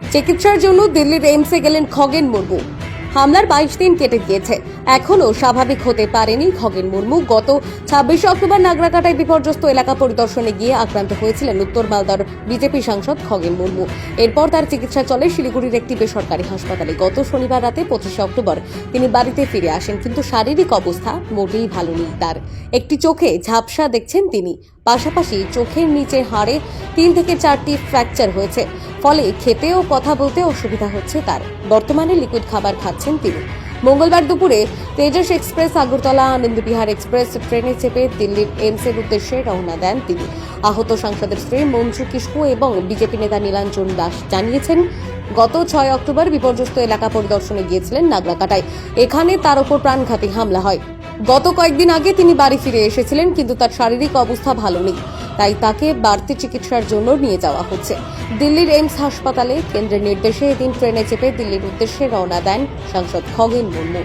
চিকিৎসার জন্য দিল্লির এইমসে গেলেন খগেন মুর্মু। হামলার বাইশ দিন কেটে গিয়েছে। এখনও স্বাভাবিক হতে পারেনি খগেন মুর্মু। গত ছাব্বিশে অক্টোবর নাগরাকাটায় বিপর্যস্ত এলাকা পরিদর্শনে গিয়ে আক্রান্ত হয়েছিলেন উত্তর মালদার বিজেপি সাংসদ খগেন মুর্মু। এরপর তার চিকিৎসা চলে শিলিগুড়ির একটি বেসরকারি হাসপাতালে। গত শনিবার রাতে পঁচিশে অক্টোবর তিনি বাড়িতে ফিরে আসেন, কিন্তু শারীরিক অবস্থা মোটেই ভালো নেই তার। একটি চোখে ঝাপসা দেখছেন তিনি। পাশাপাশি চোখের নিচে হাড়ে তিন থেকে চারটি ফ্র্যাকচার হয়েছে। ফলে খেতে ও কথা বলতে অসুবিধা হচ্ছে তার। বর্তমানে লিকুইড খাবার খাচ্ছেন তিনি। মঙ্গলবার দুপুরে তেজস এক্সপ্রেস, আগরতলা, আনন্দবিহার এক্সপ্রেস ট্রেনে চেপে দিল্লির এমসের উদ্দেশ্যে রওনা দেন তিনি। আহত সাংসদের স্ত্রী মঞ্জু কিস্কু এবং বিজেপি নেতা নীলাঞ্জন দাস জানিয়েছেন, গত ছয় অক্টোবর বিপর্যস্ত এলাকা পরিদর্শনে গিয়েছিলেন নাগরাকাটায় এখানে তার ওপর প্রাণঘাতী হামলা হয়। গত কয়েকদিন আগে তিনি বাড়ি ফিরে এসেছিলেন কিন্তু তার শারীরিক অবস্থা ভালো নেই। তাই তাকে বাড়তি চিকিৎসার জন্য নিয়ে যাওয়া হচ্ছে। দিল্লির এইমস হাসপাতালে কেন্দ্রের নির্দেশে এদিন ট্রেনে চেপে দিল্লির উদ্দেশ্যে রওনা দেন সাংসদ খগেন মুর্মু।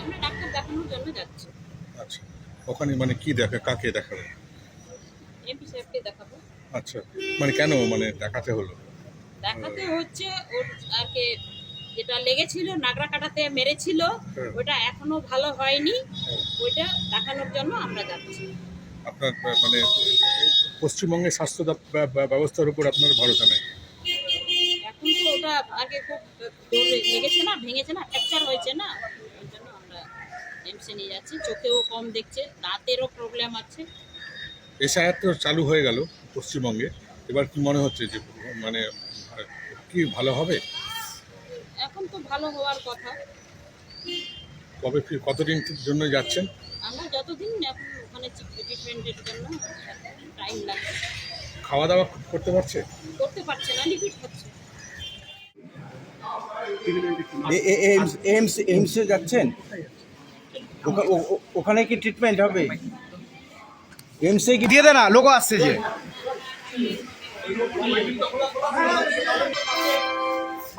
আমরা ডাক্তার দেখানোর জন্য যাচ্ছি। আচ্ছা ওখানে মানে কি দেখা কাকে দেখাবে? আচ্ছা মানে কেন মানে দেখাতে হলো? দেখাতে হচ্ছে ওর আর কি যেটা লেগেছিল নাগরা কাটাতে মেরেছিল হুম। ওটা এখনও ভালো হয়নি। ওইটা দেখানোর জন্য আমরা যাচ্ছি। আপনার মানে পশ্চিমবঙ্গের স্বাস্থ্য ব্যবস্থার উপর আপনার ভরসা নেই? এখন তো ওটা আগে খুব লেগেছে না ভেঙেছে না ফ্র্যাকচার হয়েছে না। ওই জন্য আমরা এমসে নিয়ে যাচ্ছি। চোখেও কম দেখছে দাঁতেরও প্রবলেম আছে। এসআইআর তো চালু হয়ে গেল পশ্চিমবঙ্গে। এবার কি মনে হচ্ছে যে মানে কি ভালো হবে? এখন তো ভালো হওয়ার কথা। কবে ফি- কতদিন জন্য যাচ্ছেন? আমরা যতদিন এখন ওখানে ট্রিটমেন্টের জন্য টাইম লাগবে। খাওয়া দাওয়া করতে পারছে? করতে পারছে না লিকুইড খাচ্ছে এ- এ- এইমস এইমস এইমসে যাচ্ছেন? ওখানে কি ট্রিটমেন্ট হবে? এইমসে কি দিয়ে দে না লোক আসছে যে।